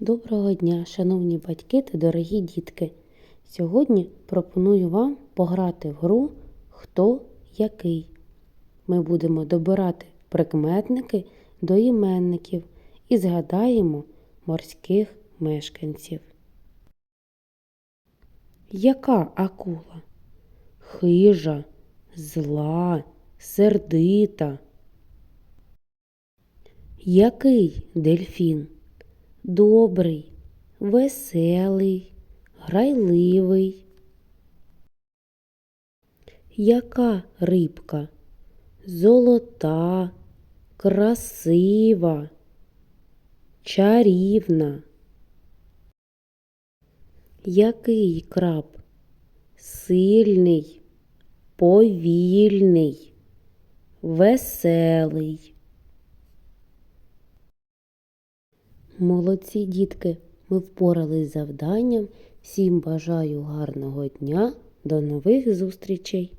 Доброго дня, шановні батьки та дорогі дітки. Сьогодні пропоную вам пограти в гру Хто який. Ми будемо добирати прикметники до іменників і згадаємо морських мешканців. Яка акула? Хижа, зла, сердита. Який дельфін? Добрий, веселий, грайливий. Яка рибка? Золота, красива, чарівна. Який краб? Сильний, повільний, веселий. Молодці дітки, ми впорались з завданням. Всім бажаю гарного дня. До нових зустрічей!